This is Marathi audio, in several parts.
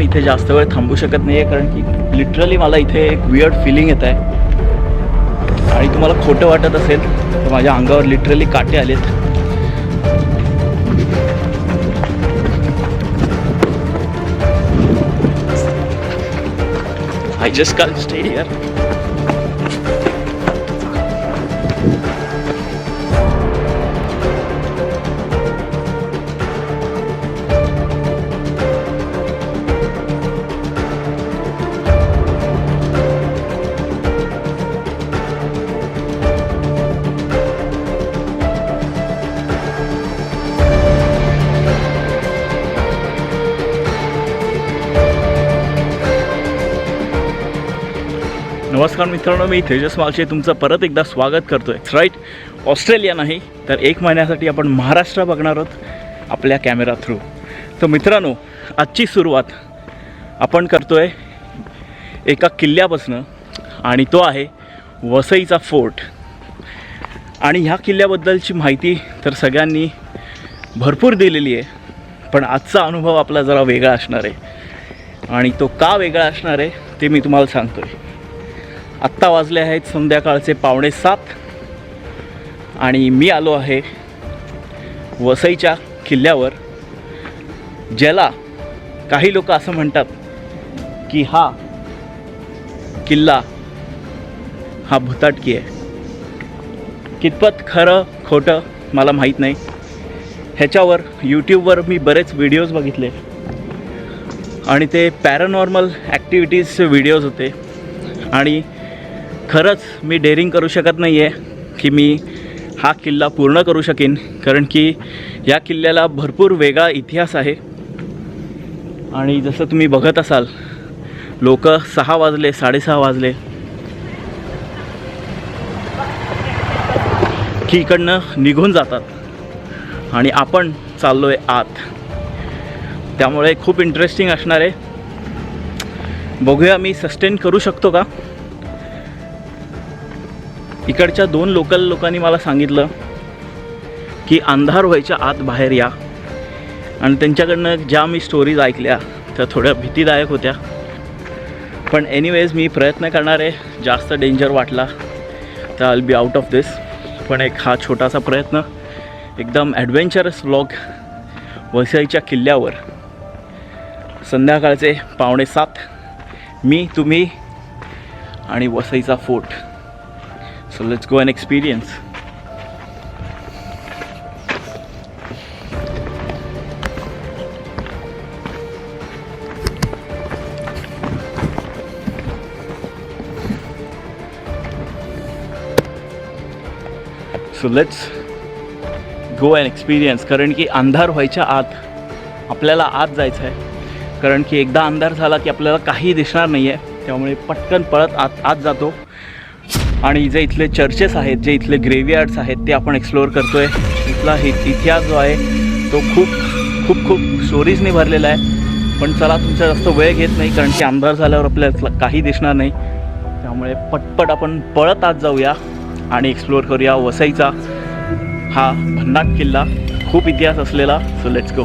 मी इथे जास्त वेळ थांबू शकत नाही आहे कारण की लिटरली मला इथे एक वियर्ड फिलिंग येत आहे आणि तुम्हाला खोटं वाटत तर माझ्या अंगावर लिटरली काटे आलेत I just can't stay here. नमस्कार मित्रांनो मी तेजस मालशे. तुमचं परत एकदा स्वागत करतोय. राईट ऑस्ट्रेलिया नाही तर एक महिन्यासाठी आपण महाराष्ट्र बघणार आहोत आपल्या कॅमेरा थ्रू. तर मित्रांनो आजची सुरुवात आपण करतोय एका किल्ल्यापासनं आणि तो आहे वसईचा फोर्ट. आणि ह्या किल्ल्याबद्दलची माहिती तर सगळ्यांनी भरपूर दिलेली आहे पण आजचा अनुभव आपला जरा वेगळा असणार आहे. आणि तो का वेगळा असणार आहे ते मी तुम्हाला सांगतो आहे आत्ता वाजले आहेत संध्याकाळचे पावणे सात. आणि मी आलो आहे वसईच्या किल्ल्यावर ज्याला काही लोक असं म्हणतात की हा किल्ला हा भुताटकी आहे. कितपत खरं खोटं मला माहीत नाही. ह्याच्यावर यूट्यूबवर मी बरेच व्हिडिओज बघितले. आणि ते पॅरानॉर्मल ॲक्टिव्हिटीजचे व्हिडिओज होते. आणि खरंच मी डेअरिंग करू शकत नाही आहे की मी हा किल्ला पूर्ण करू शकेन. कारण की या किल्ल्याला भरपूर वेगळा इतिहास आहे. आणि जसं तुम्ही बघत असाल लोक सहा वाजले साडेसहा वाजले. की इकडनं निघून जातात. आणि आपण चाललो आहे आत. त्यामुळे खूप इंटरेस्टिंग असणार आहे. बघूया मी सस्टेन करू शकतो का? इकडच्या दोन लोकल लोकांनी मला सांगितलं की अंधार व्हायच्या आत बाहेर या. आणि त्यांच्याकडनं ज्या मी स्टोरीज ऐकल्या त्या थोड्या भीतीदायक होत्या. पण एनिवेज मी प्रयत्न करणार आहे जास्त डेंजर वाटला तर आल बी आउट ऑफ दिस पण एक हा छोटासा प्रयत्न एकदम ॲडव्हेंचरस व्लॉग वसईच्या किल्ल्यावर. संध्याकाळचे पावणे सात मी तुम्ही आणि वसईचा fort. So let's go and experience so let's go and experience कारण की अंधार व्हायच्या आत आपल्याला आत जायचं आहे. कारण की एकदा अंधार झाला की आपल्याला काही दिसणार नाही आहे त्यामुळे पटकन पळत आत आत जातो. आणि जे इथले चर्चेस आहेत जे इथले ग्रेव्हयार्ड्स आहेत ते आपण एक्सप्लोअर करतो आहे इथला हि इतिहास जो आहे तो खूप खूप खूप स्टोरीजने भरलेला आहे. पण चला तुमचा जास्त वेळ घेत नाही कारण की अंधार झाल्यावर आपल्याला काही दिसणार नाही. त्यामुळे पटपट आपण पळत आत जाऊया आणि एक्सप्लोअर करूया वसईचा हा भन्नाट किल्ला. खूप इतिहास असलेला सो लेट्स गो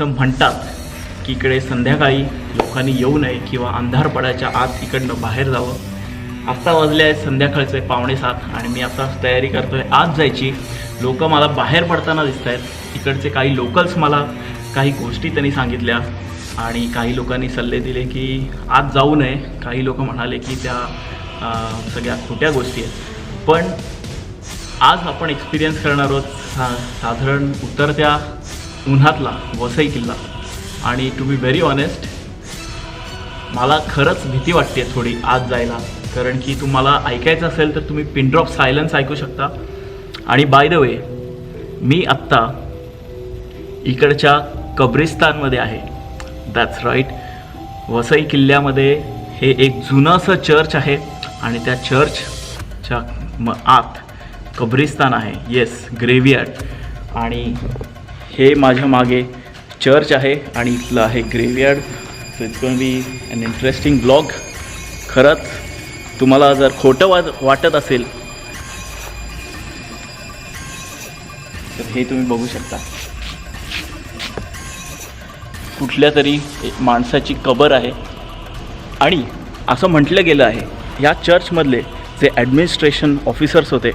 असं म्हणतात की इकडे संध्याकाळी लोकांनी येऊ नये किंवा अंधार पडायच्या आत इकडनं बाहेर जावं. आत्ता वाजले आहेत संध्याकाळचे पावणे सात आणि मी आता तयारी करतो आहे आज जायची. लोक मला बाहेर पडताना दिसत आहेत इकडचे काही लोकल्स मला काही गोष्टी त्यांनी सांगितल्या आणि काही लोकांनी सल्ले दिले की आत जाऊ नये. काही लोक म्हणाले की त्या सगळ्या खोट्या गोष्टी आहेत. पण आज आपण एक्सपिरियन्स करणार आहोत. सा साधारण उतरत्या उन्हातला वसई किल्ला आणि टू बी व्हेरी ऑनेस्ट मला खरंच भीती वाटते थोडी आत जायला. कारण की तुम्हाला ऐकायचं असेल तर तुम्ही पिन ड्रॉप सायलन्स ऐकू शकता. आणि बाय द वे मी आत्ता इकडच्या कब्रिस्तानमध्ये आहे. दॅट्स राईट वसई किल्ल्यामध्ये हे एक जुनं असं चर्च आहे आणि त्या चर्चच्या म आत कब्रिस्तान आहे. येस ग्रेव्हियार्ड आणि हे माझ्या मागे चर्च आहे आणि इथलं आहे graveyard so it's gonna be an interesting blog खरंच तुम्हाला जर खोटं वा वाटत असेल तर हे तुम्ही बघू शकता. कुठल्या तरी माणसाची कबर आहे. आणि असं म्हटलं गेलं आहे या चर्चमधले जे ॲडमिनिस्ट्रेशन ऑफिसर्स होते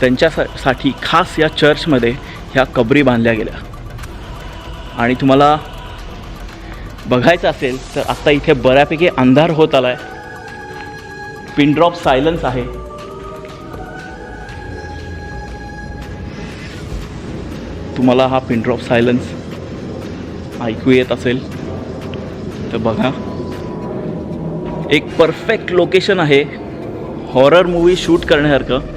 त्यांच्यासाठी खास या चर्चमध्ये ह्या कबरी बांधल्या गेल्या. आणि तुम्हाला बघायचं असेल तर आत्ता इथे बऱ्यापैकी अंधार होत आला आहे पिनड्रॉप सायलन्स आहे. तुम्हाला हा पिनड्रॉप सायलन्स ऐकू येत असेल तर बघा. एक परफेक्ट लोकेशन आहे. हॉरर मूवी शूट करण्यासारखं.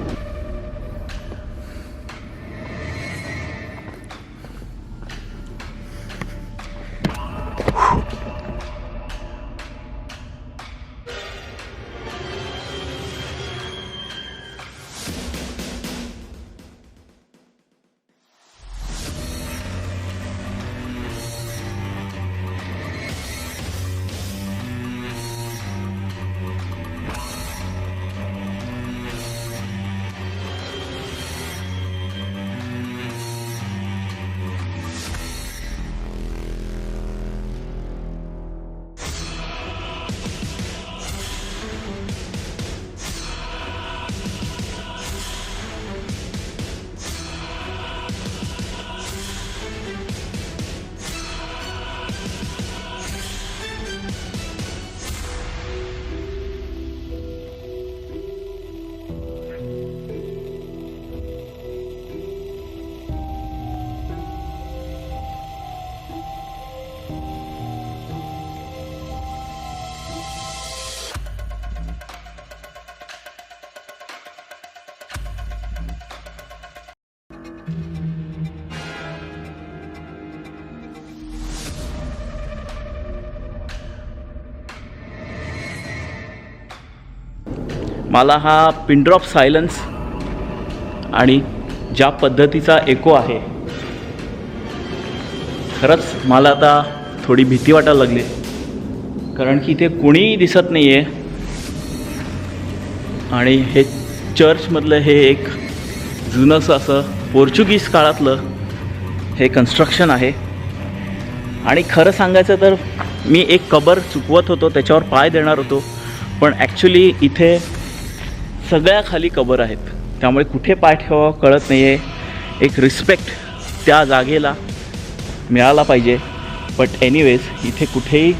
मला हा पिनड्रॉप सायलन्स आणि ज्या पद्धतीचा एको आहे खरंच मला आता थोडी भीती वाटायला लागली. कारण की इथे कुणीही दिसत नाही आहे आणि हे चर्चमधलं हे एक जुनंसं असं पोर्चुगीज काळातलं हे कन्स्ट्रक्शन आहे. आणि खरं सांगायचं तर मी एक कबर चुकवत होतो त्याच्यावर पाय देणार होतो. पण ॲक्च्युली इथे सगळ्या खाली कबर आहेत. त्यामुळे कुठे पाय ठेवावा कळत नाही आहे एक रिस्पेक्ट त्या जागेला मिळाला पाहिजे. बट एनिवेज इथे कुठेही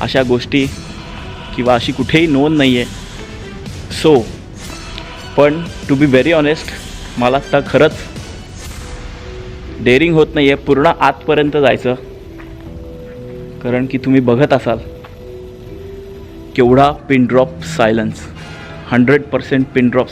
अशा गोष्टी किंवा अशी कुठेही नोंद नाही आहे सो पण टू बी व्हेरी ऑनेस्ट मला आत्ता खरंच डेअरिंग होत नाही आहे पूर्ण आतपर्यंत जायचं. कारण की तुम्ही बघत असाल. केवढा pin drop silence hundred percent pin drop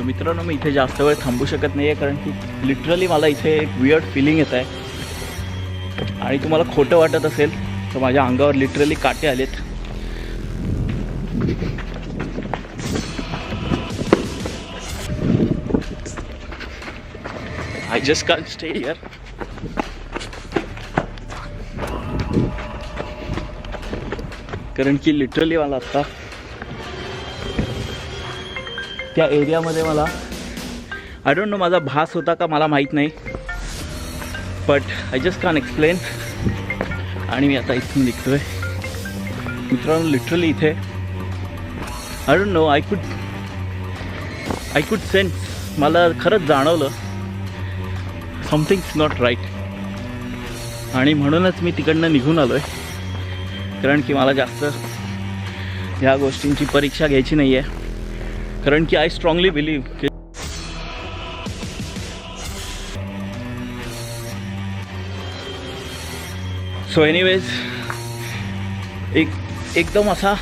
तर मित्रांनो मी इथे जास्त वेळ थांबू शकत नाही आहे कारण की लिटरली मला इथे एक वियर्ड फिलिंग येत आहे. आणि तुम्हाला खोटं वाटत असेल तर माझ्या अंगावर लिटरली काटे आलेत. I just can't stay here कारण की लिटरली मला आत्ता त्या एरियामध्ये मला आय डोंट नो माझा भास होता का मला माहीत नाही. But I just can't explain आणि मी आता इथून निघतो आहे मित्रांनो लिटरली इथे. I don't know I could I could sense मला खरंच जाणवलं. समथिंग्स नॉट राईट आणि म्हणूनच मी तिकडनं निघून आलो आहे कारण की मला जास्त ह्या गोष्टींची परीक्षा घ्यायची नाही आहे कारण की आय स्ट्रॉंगली बिलीव्ह की सो एनिवेज एक एकदम असा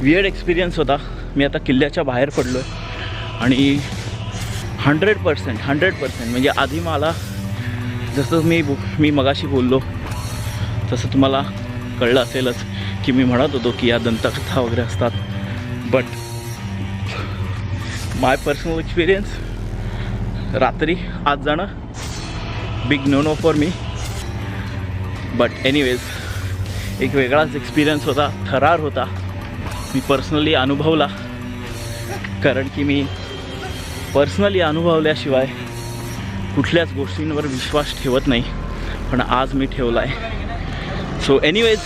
वियर्ड एक्सपिरियन्स होता. मी आता किल्ल्याच्या बाहेर पडलो आहे आणि हंड्रेड पर्सेंट हंड्रेड पर्सेंट म्हणजे आधी मला जसं मी मी मगाशी बोललो तसं तुम्हाला कळलं असेलच की मी म्हणत होतो की या दंतकथा वगैरे असतात. बट माय पर्सनल एक्सपिरियन्स रात्री आज जाणं. Big no no for me but anyways एक वेगळाच एक्सपिरियन्स होता थरार होता. मी पर्सनली अनुभवला. कारण की मी पर्सनली अनुभवल्याशिवाय कुठल्याच गोष्टींवर विश्वास ठेवत नाही. पण आज मी ठेवला आहे सो एनिवेज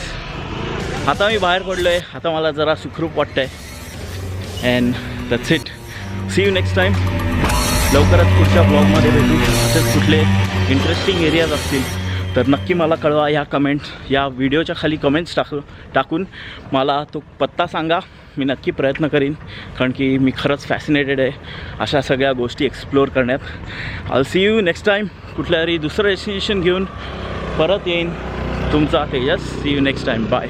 आता मी बाहेर पडलो आहे आता मला जरा सुखरूप वाटतं आहे and that's it see you next time लवकरच पुढच्या ब्लॉगमध्ये भेटू. असेच कुठले इंटरेस्टिंग एरियाज असतील. तर नक्की मला कळवा या कमेंट या व्हिडिओच्या खाली कमेंट्स टाकू टाकून मला तो पत्ता सांगा. मी नक्की प्रयत्न करीन. कारण की मी खरंच फॅसिनेटेड आहे अशा सगळ्या गोष्टी एक्सप्लोअर करण्यात. आल सी यू नेक्स्ट टाईम कुठल्या तरी दुसरं डेस्टिनेशन घेऊन परत येईन. तुमचा Tejas see you next time bye